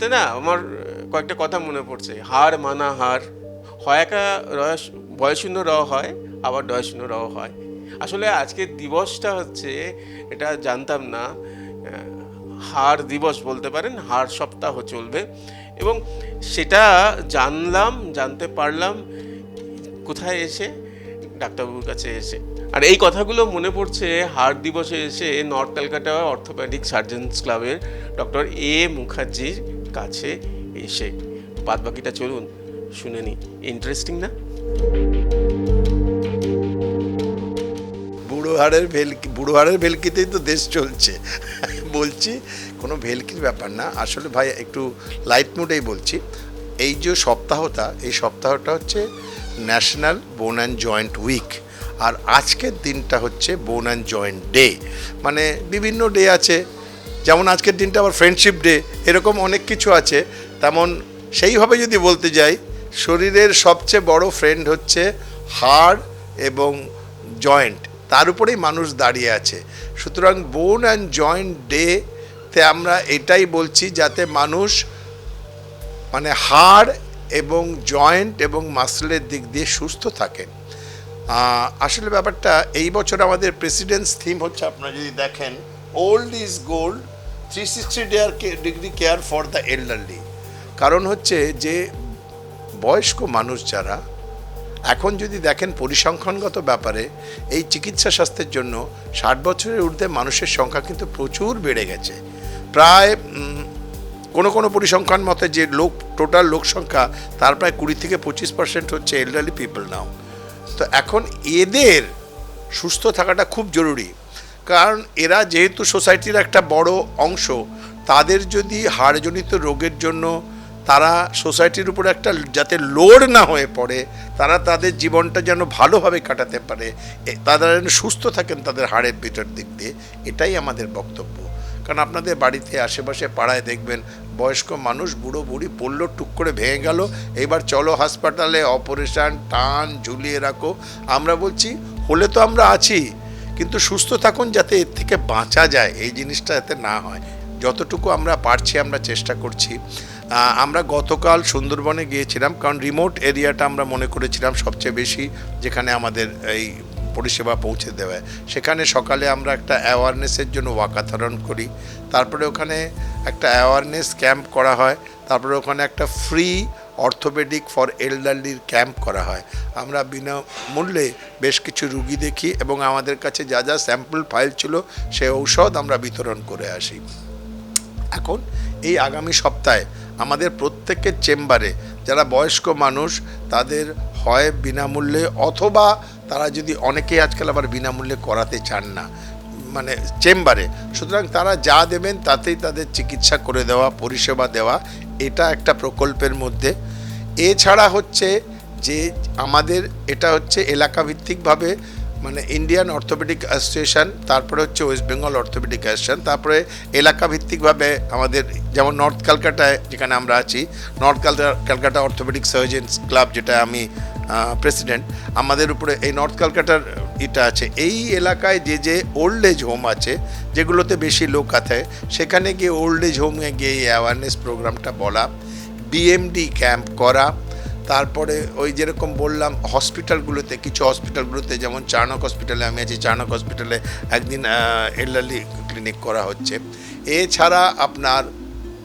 বলতে না আমার কয়েকটা কথা মনে পড়ছে। হার মানা হার। হয় একা রস বয়শূন্য র হয়, আবার ডয়শূন্য র হয়। আসলে আজকের দিবসটা হচ্ছে, এটা জানতাম না হার দিবস বলতে পারেন, হার সপ্তাহ চলবে। এবং সেটা জানলাম, জানতে পারলাম, কোথায় এসে? ডাক্তারবাবুর কাছে এসে। আর এই কথাগুলো মনে পড়ছে হার্ট দিবসে এসে নর্থ ক্যালকাটা অর্থোপ্যাডিক সার্জনস ক্লাবের ডক্টর এ মুখার্জির। কাছে এসে। বাদ বাকিটা চলুন, শুনে নি। ইন্টারেস্টিং না? বুড়ো হাড়ের ভেলকি বুড়ো হাড়ের ভেলকিতেই তো দেশ চলছে। বলছি, কোনো ভেলকির ব্যাপার না। আসলে ভাই, একটু লাইট মুডেই বলছি। এই যে সপ্তাহটা, এই সপ্তাহটা হচ্ছে ন্যাশনাল বোন অ্যান্ড জয়েন্ট উইক আর আজকের দিনটা হচ্ছে বোন অ্যান্ড জয়েন্ট ডে মানে বিভিন্ন ডে আছে। যেমন আজকের দিনটা আবার ফ্রেন্ডশিপ ডে এরকম অনেক কিছু আছে। তেমন সেইভাবে যদি বলতে যাই, শরীরের সবচেয়ে বড় ফ্রেন্ড হচ্ছে হাড় এবং জয়েন্ট তার উপরেই মানুষ দাঁড়িয়ে আছে। সুতরাং বোন অ্যান্ড জয়েন্ট ডেতে আমরা এটাই বলছি যাতে মানুষ মানে হাড় এবং জয়েন্ট এবং মাসলের দিক দিয়ে সুস্থ থাকেন আসলে ব্যাপারটা এই বছর আমাদের প্রেসিডেন্টস থিম হচ্ছে, আপনারা যদি দেখেন old is gold three sixty dare degree care for the elderly কারণ হচ্ছে যে বয়স্ক মানুষ যারা, এখন যদি দেখেন পরিসংখ্যানগত ব্যাপারে, এই চিকিৎসা স্বাস্থ্যের জন্য ষাট বছরের ঊর্ধ্বে মানুষের সংখ্যা কিন্তু প্রচুর বেড়ে গেছে। প্রায় কোনো কোনো পরিসংখ্যান মতে যে লোক, টোটাল লোক সংখ্যা, তার প্রায় কুড়ি থেকে পঁচিশ পার্সেন্ট হচ্ছে এল্ডারলি পিপল নাও তো এখন এদের সুস্থ থাকাটা খুব জরুরি। কারণ এরা যেহেতু সোসাইটির একটা বড় অংশ, তাদের যদি হাড়জনিত রোগের জন্য তারা সোসাইটির উপর একটা যাতে লোড না হয়ে পড়ে, তারা তাদের জীবনটা যেন ভালোভাবে কাটাতে পারে তারা যেন সুস্থ থাকেন তাদের হাড়ের ভিতর দিক দিয়ে, এটাই আমাদের বক্তব্য। কারণ আপনাদের বাড়িতে আশেপাশে পাড়ায় দেখবেন, বয়স্ক মানুষ বুড়ো বুড়ি পড়ল, টুক করে ভেঙে গেল, এবার চলো হাসপাতালে অপারেশন টান ঝুলিয়ে রাখো। আমরা বলছি, হলে তো আমরা আছি কিন্তু সুস্থ থাকুন যাতে এর থেকে বাঁচা যায়, এই জিনিসটা যাতে না হয়। যতটুকু আমরা পারছি, আমরা চেষ্টা করছি। আমরা গতকাল সুন্দরবনে গিয়েছিলাম, কারণ রিমোট এরিয়াটা আমরা মনে করেছিলাম সবচেয়ে বেশি, যেখানে আমাদের এই পরিষেবা পৌঁছে দেওয়ায় সেখানে সকালে আমরা একটা অ্যাওয়ারনেসের জন্য ওয়াকাথরণ করি। তারপরে ওখানে একটা অ্যাওয়ারনেস ক্যাম্প করা হয়। তারপরে ওখানে একটা ফ্রি অর্থোপেডিক ফর এল্ডারলির ক্যাম্প করা হয়। আমরা বিনামূল্যে বেশ কিছু রুগী দেখি এবং আমাদের কাছে যা যা স্যাম্পল ফাইল ছিল, সে ঔষধ আমরা বিতরণ করে আসি। এখন এই আগামী সপ্তাহে আমাদের প্রত্যেকের চেম্বারে যারা বয়স্ক মানুষ, তাদের হয় বিনামূল্যে অথবা তারা যদি অনেকেই আজকাল আবার বিনামূল্যে করাতে চান না মানে চেম্বারে, সুতরাং তারা যা দেবেন তাতেই তাদের চিকিৎসা করে দেওয়া, পরিষেবা দেওয়া, এটা একটা প্রকল্পের মধ্যে এছাড়া হচ্ছে যে আমাদের এটা হচ্ছে এলাকাভিত্তিকভাবে মানে ইন্ডিয়ান অর্থোপেডিক অ্যাসোসিয়েশন তারপরে হচ্ছে ওয়েস্ট বেঙ্গল অর্থোপেডিক অ্যাসোসিয়েশন তারপরে এলাকা ভিত্তিকভাবে আমাদের যেমন নর্থ ক্যালকাটায় যেখানে আমরা আছি north Calcutta orthopaedic surgeons club যেটা আমি প্রেসিডেন্ট আমাদের উপরে এই নর্থ ক্যালকাটার এটা আছে। এই এলাকায় যে যে ওল্ড এজ হোম আছে, যেগুলোতে বেশি লোক আছে সেখানে গিয়ে ওল্ড এজ হোমে গিয়ে এই অ্যাওয়ারনেস প্রোগ্রামটা বলা। বিএমডি ক্যাম্প করা, তারপরে ওই যেরকম বললাম হসপিটালগুলোতে কিছু হসপিটালগুলোতে যেমন চার্নক হসপিটালে আমি আছি চার্নক হসপিটালে একদিন এল্ডারলি ক্লিনিক করা হচ্ছে। এছাড়া আপনার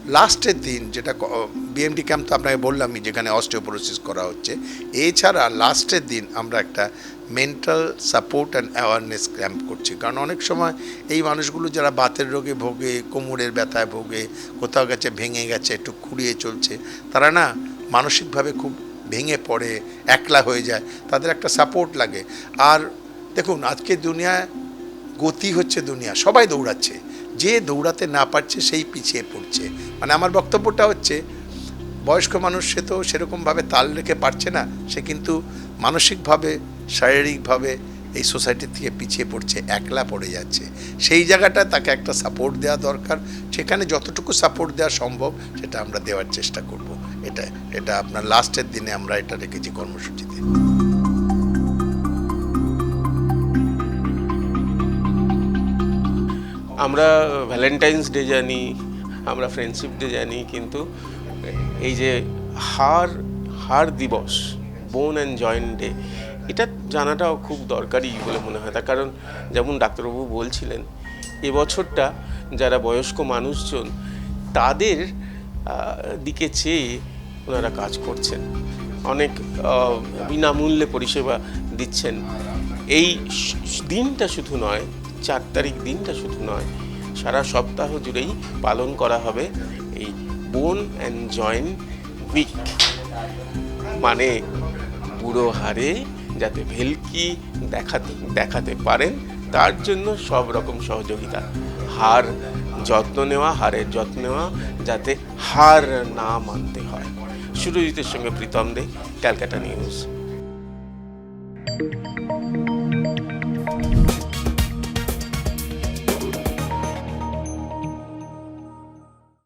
লাস্টের দিন যেটা বিএমডি ক্যাম্প তো আপনাকে বললামই যেখানে অস্টিওপোরোসিস করা হচ্ছে। এছাড়া লাস্টের দিন আমরা একটা mental support and awareness camp করছি। কারণ অনেক সময় এই মানুষগুলো যারা বাতের রোগে ভোগে, কোমরের ব্যথায় ভোগে, কোথাও গেছে, ভেঙে গেছে, একটু খুঁড়িয়ে চলছে, তারা না মানসিকভাবে খুব ভেঙে পড়ে, একলা হয়ে যায়। তাদের একটা সাপোর্ট লাগে। আর দেখুন, আজকে দুনিয়ায় গতি হচ্ছে দুনিয়া। সবাই দৌড়াচ্ছে। যে দৌড়াতে না পারছে সেই পিছিয়ে পড়ছে। মানে আমার বক্তব্যটা হচ্ছে, বয়স্ক মানুষ সে তো সেরকমভাবে তাল রেখে পারছে না, সে কিন্তু মানসিকভাবে, শারীরিকভাবে এই সোসাইটির থেকে পিছিয়ে পড়ছে, একলা পড়ে যাচ্ছে। সেই জায়গাটা তাকে একটা সাপোর্ট দেওয়া দরকার, সেখানে যতটুকু সাপোর্ট দেওয়া সম্ভব সেটা আমরা দেওয়ার চেষ্টা করব। এটা এটা আপনার লাস্টের দিনে আমরা এটা রেখেছি কর্মসূচিতে। আমরা ভ্যালেন্টাইন্স ডে জানি, আমরা ফ্রেন্ডশিপ ডে জানি, কিন্তু এই যে হার হার দিবস বোন অ্যান্ড জয়েন্ট ডে এটা জানাটাও খুব দরকারি বলে মনে হয়। তার কারণ যেমন ডাক্তারবাবু বলছিলেন এবছরটা যারা বয়স্ক মানুষজন, তাদের দিকে চেয়ে ওনারা কাজ করছেন। অনেক বিনামূল্যে পরিষেবা দিচ্ছেন। এই দিনটা শুধু নয় চার তারিখ দিনটা শুধু নয়, সারা সপ্তাহ জুড়েই পালন করা হবে এই বোন অ্যান্ড জয়েন্ট উইক। মানে বুড়ো হারে যাতে ভেলকি দেখাতে দেখাতে পারেন, তার জন্য সব রকম সহযোগিতা। হার যত্ন নেওয়া, হারের যত্ন নেওয়া, যাতে হার না মানতে হয়। সুরজিতের সঙ্গে প্রীতম দে, ক্যালকাটা নিউজ।